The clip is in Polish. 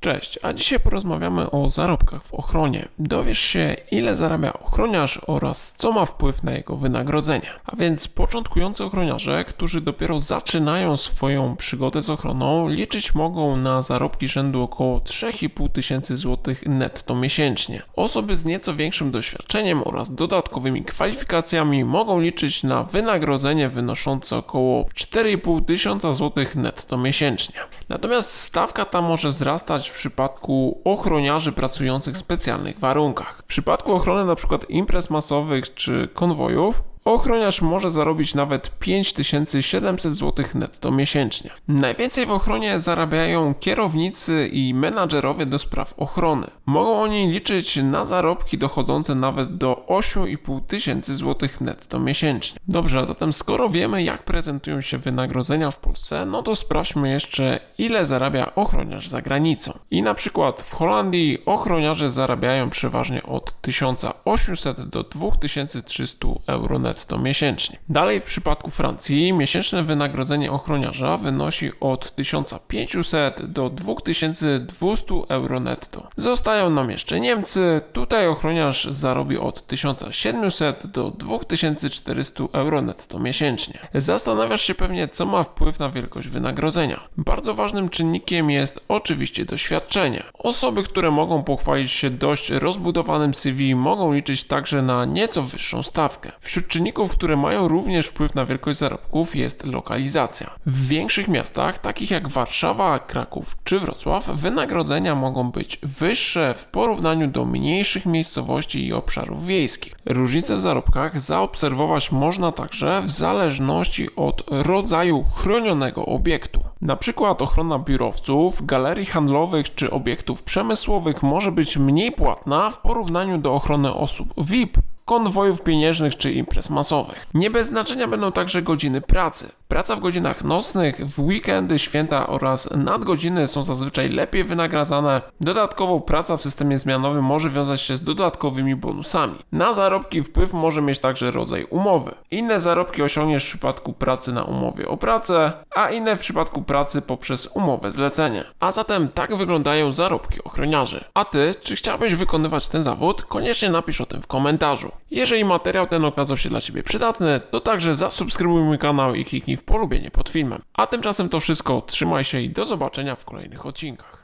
Cześć, a dzisiaj porozmawiamy o zarobkach w ochronie. Dowiesz się, ile zarabia ochroniarz oraz co ma wpływ na jego wynagrodzenie. A więc początkujący ochroniarze, którzy dopiero zaczynają swoją przygodę z ochroną, liczyć mogą na zarobki rzędu około 3,5 tysięcy złotych netto miesięcznie. Osoby z nieco większym doświadczeniem oraz dodatkowymi kwalifikacjami mogą liczyć na wynagrodzenie wynoszące około 4,5 tysiąca złotych netto miesięcznie. Natomiast stawka ta może wzrastać w przypadku ochroniarzy pracujących w specjalnych warunkach. W przypadku ochrony np. imprez masowych czy konwojów Ochroniarz może zarobić nawet 5700 zł netto miesięcznie. Najwięcej w ochronie zarabiają kierownicy i menadżerowie do spraw ochrony. Mogą oni liczyć na zarobki dochodzące nawet do 8500 tysięcy złotych netto miesięcznie. Dobrze, a zatem skoro wiemy jak prezentują się wynagrodzenia w Polsce, no to sprawdźmy jeszcze ile zarabia ochroniarz za granicą. I na przykład w Holandii ochroniarze zarabiają przeważnie od 1800 do 2300 euro netto miesięcznie. Dalej w przypadku Francji miesięczne wynagrodzenie ochroniarza wynosi od 1500 do 2200 euro netto. Zostają nam jeszcze Niemcy, tutaj ochroniarz zarobi od 1700 do 2400 euro netto miesięcznie. Zastanawiasz się pewnie co ma wpływ na wielkość wynagrodzenia. Bardzo ważnym czynnikiem jest oczywiście doświadczenie. Osoby, które mogą pochwalić się dość rozbudowanym CV mogą liczyć także na nieco wyższą stawkę. Wśród czynników, które mają również wpływ na wielkość zarobków jest lokalizacja. W większych miastach, takich jak Warszawa, Kraków czy Wrocław, wynagrodzenia mogą być wyższe w porównaniu do mniejszych miejscowości i obszarów wiejskich. Różnice w zarobkach zaobserwować można także w zależności od rodzaju chronionego obiektu. Na przykład ochrona biurowców, galerii handlowych czy obiektów przemysłowych może być mniej płatna w porównaniu do ochrony osób VIP konwojów pieniężnych czy imprez masowych. Nie bez znaczenia będą także godziny pracy. Praca w godzinach nocnych, w weekendy, święta oraz nadgodziny są zazwyczaj lepiej wynagradzane. Dodatkowo praca w systemie zmianowym może wiązać się z dodatkowymi bonusami. Na zarobki wpływ może mieć także rodzaj umowy. Inne zarobki osiągniesz w przypadku pracy na umowie o pracę, a inne w przypadku pracy poprzez umowę zlecenie. A zatem tak wyglądają zarobki ochroniarzy. A ty, czy chciałbyś wykonywać ten zawód? Koniecznie napisz o tym w komentarzu. Jeżeli materiał ten okazał się dla Ciebie przydatny, to także zasubskrybuj mój kanał i kliknij w polubienie pod filmem. A tymczasem to wszystko, trzymaj się i do zobaczenia w kolejnych odcinkach.